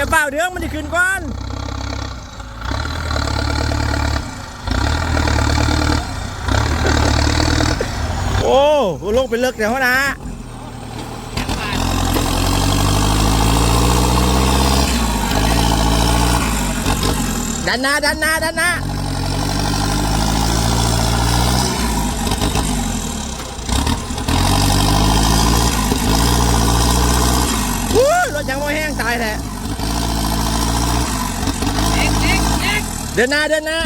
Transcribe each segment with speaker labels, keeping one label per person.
Speaker 1: ว่าเปล่าเดืองมันจะขึ้นก่อนโอ้ลงไปเลิกแต่หัวนะดันหน้าดันหน้าดันหน้าวู้รถยังไม่แห้งตายแท้
Speaker 2: อ็กเอ็ก เอ็ก
Speaker 1: เดินหน้าเดินหน้า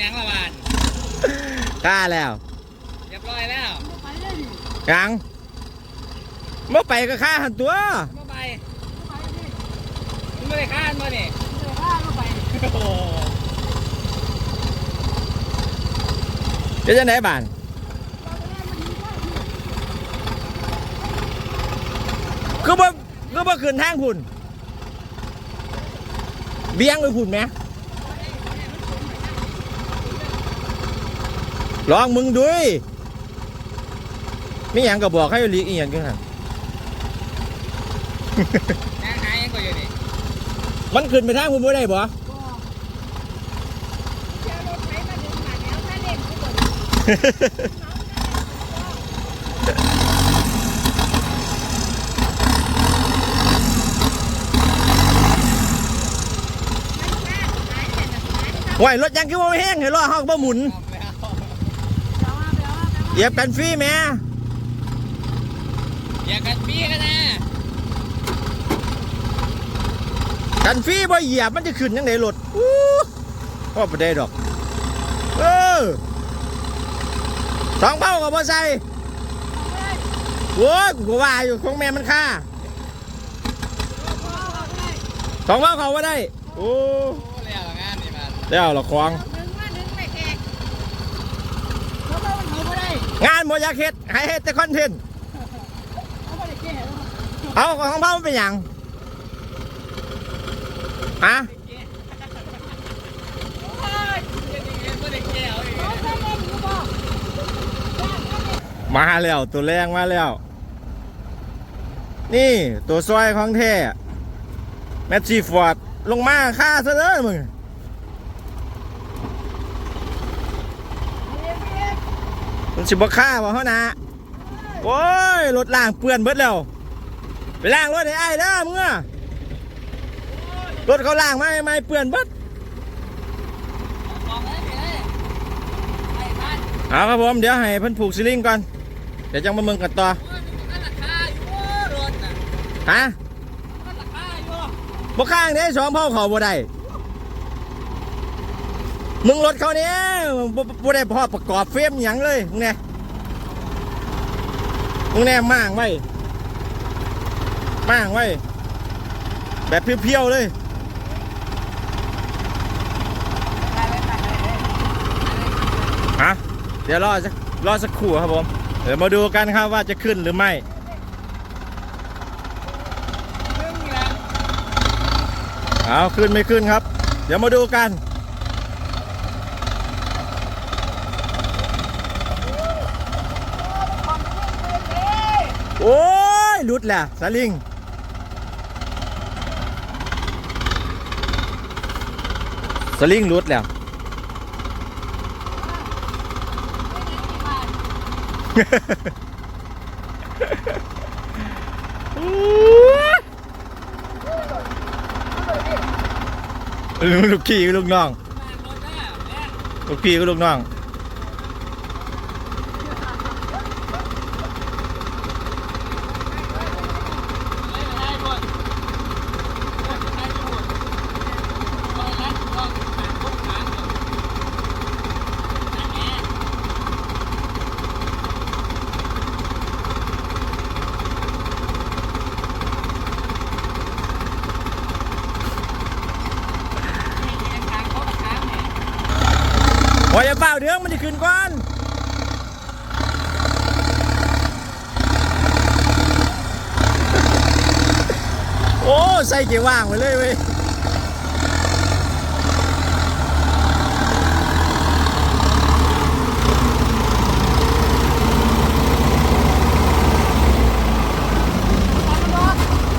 Speaker 2: ยังละบาท
Speaker 1: กล้าแล้ว
Speaker 2: เรียบร้อยแล้ว
Speaker 1: ยังเมื่อไปก็ฆ่าหันตัว
Speaker 2: มาไปมึงไม่ได้คาดมาเนี่ยโอ้โห
Speaker 1: จะจะไหนบ้านคือบ่คือบ่ขึ้นทางพุ่นเบี้ยงไปพุ่นไหมลองมึงด้วยไม่อย่างก็บอกให้ลีกอีหยังกันหั่น
Speaker 2: ยังหายยังก็อยู่นี่
Speaker 1: มันขึ้นไปทางพุ่นบ่ได้บ่ ไหวรถยังคือบ่แห้งเห็นล้อห้องบ่หมุน
Speaker 2: เอาแล้ว
Speaker 1: เหยียบกันฟรีแม่
Speaker 2: อย่ากันพี่กันนะ
Speaker 1: กันฟรีบ่เหยียบมันจะขึ้นยังไงรถอู้พ่อบ่ได้ดอก เออ สองเป้ากับบ่ใส่โว้ยกูก็ว่าอยู่ของแม่มันค่าสองเป้าเขาบ่ได้โอ้
Speaker 2: โอ้แล้วงานนี่มัน
Speaker 1: แล้วละควงงานบ่อยากเฮ็ดให้เฮ็ดแต่คอนเทนต์เอาของเป้ามันเป็นหยังฮะ มาแล้ว ตัวแรงมาแล้ว นี่ตัวซอยของแท้แมชชีฟอร์ดลงมาฆ่าซะเลยมึงมันสิบ่ฆ่าบ่เฮานะโอ้ยรถล่างเปื้อนเบิดแล้วไปล่างรถให้ไอ้เด้อมึงอะรถเขาล่างมาไม่เปื้อนเบิดเอาครับผมเดี๋ยวให้เพิ่นผูกซิลิงก่อน เดี๋ยวจังมาเมืองกันต่อฮะบ่ข้างเด้สองเผาเขาบ่ได้มึงรถเขาเนี้ยบ่บ่ได้พอประกอบเฟรมหยังเลยมึงเนี่ยมึงแน่มางไว้มางไว้ แบบเพียวๆเลยฮะเดี๋ยวรอสักรอสักครู่ครับผม เดี๋ยวมาดูกันครับว่าจะขึ้นหรือไม่เอาขึ้นไม่ขึ้นครับ เดี๋ยวมาดูกันโอ้ยหลุดแหละสลิงสลิงหลุดแล้ว ลูกพี่กับลูกน้อง ลูกพี่กับลูกน้อง ขึ้นก่อนโอ้ใส่เกียร์ว่างไปเลยเว้ย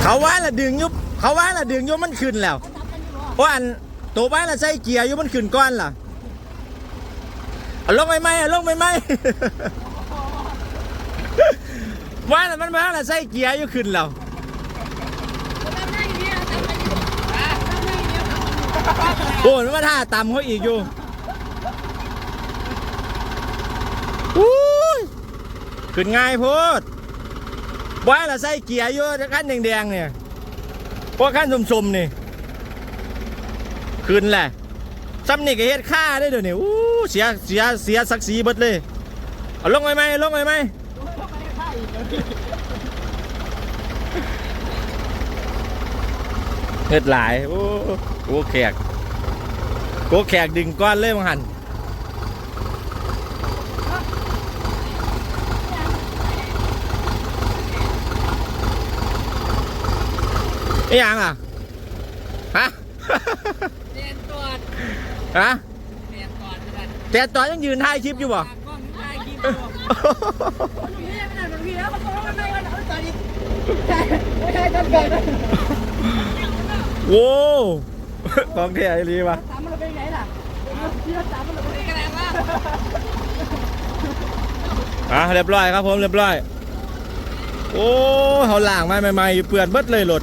Speaker 1: เขาว่าละดึงยุบเขาว่าละดึงยุบมันขึ้นแล้วเพราะอันตัวว่าละใส่เกียร์ยุบมันขึ้นก้อนล่ะ เอาลงไปไหมเอาลงไปไหมว่าละมันว่าละใส่เกียร์อยู่ขึ้นแล้วโอ้ยมันมาท่าต่ำเขาอีกอยู่อู้ยขึ้นง่ายโพดว่าละใส่เกียร์อยู่ขั้นแดงๆเนี่ยพวกขั้นสมๆนี่ ขึ้นแหละ ซ้ำนี่ก็เฮ็ดค่าได้เดี๋ยวนี้อู้เสียเสียเสียศักดิ์ศรีเบิดเลยเอาลงไปไหมลงไปไหมเฮ็ดหลายโอ้โหแขกโกแขกดึงก้อนเลยมังหันไอ้ยังอะฮะ
Speaker 2: เรียนตรวจ
Speaker 1: ฮะ
Speaker 2: เรียนตรวจกัน
Speaker 1: แต่ตอนยังยืนถ่ายคลิปอยู่บ่
Speaker 2: กล้องถ่ายคลิปอยู่พี่ไม่ได้มันพี่แล้วมันก็ไม่ได้มันเอาตอนนี้ใช่ไม่ใช่ตอนเกิด
Speaker 1: โว้วของแท้อีหลีวะ
Speaker 2: ถามมันเป็นไงล่ะพี่ถามมันเป็นไงล่ะ
Speaker 1: อะเรียบร้อยครับผมเรียบร้อย โอ้เขาล่างมาใหม่ๆอยู่เปื่อนเบิดเลยรถ